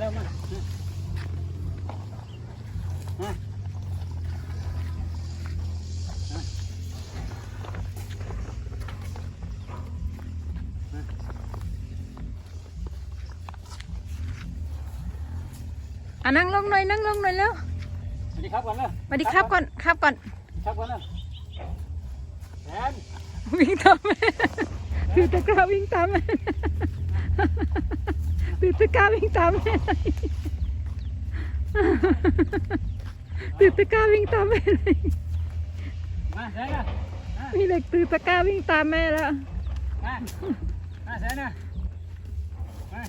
เร็วมามาอะนั่งลงหน่อยนั่งลงหน่อยแล้วสวัสดีครับก่อนเลยสวัสดีครับก่อนครับก่อนครับก่อนเลยแทนวิ่งตามแม่ตือตะกร้าวิ่งตามแม่ตือตะ กร้าวิ่งตามแม่ตือตะกร้าวิ่งตามแม่เลยมาแทนนะมามีเด็กตือตะกร้าวิ่งตามแม่แล้ว มามาแทนนะมา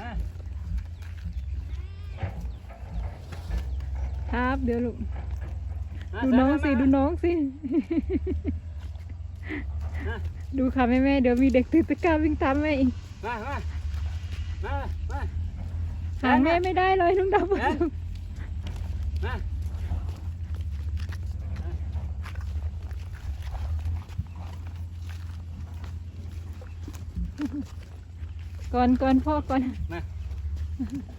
มาครับเดี๋ยวลูกมาดูน้องสิแทดูมาน้องสิมาดูค่ะแม่แม่ๆเดี๋ยวมีเด็กตือตะกร้าวิ่งตามแม่อีก มามา มามาหาแม่ไม่ได้เลยน้องดาวบอกแม่มาก่อนก่อนพ่อก่อนมามา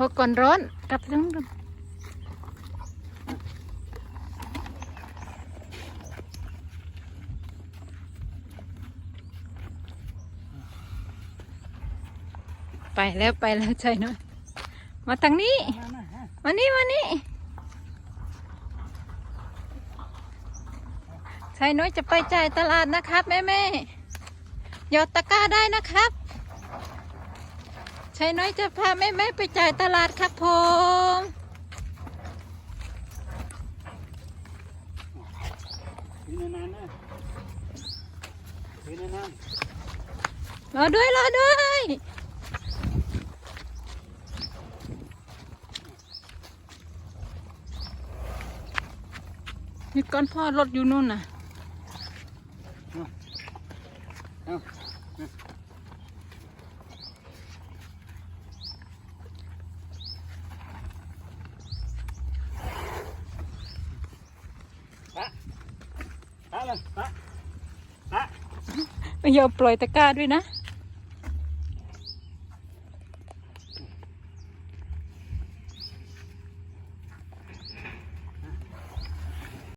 พอก่อนร้อน กลับทั้งไปแล้วไปแล้วใจน้อยมาทางนี้ มานี่มานี่ชายน้อยจะไปจ่ายตลาดนะครับแม่แม่หยอดตะกร้าได้นะครับ ชายน้อยจะพาแม่แม่ๆไปจ่ายตลาดครับผมถือนานๆนะถือนานรอด้วยรอด้วยนี่ก้อนพ่อรถอยู่นู่นน่ะๆเอาปะปะเลยปะปะ ไม่ยอมปล่อยตะกร้าด้วยนะ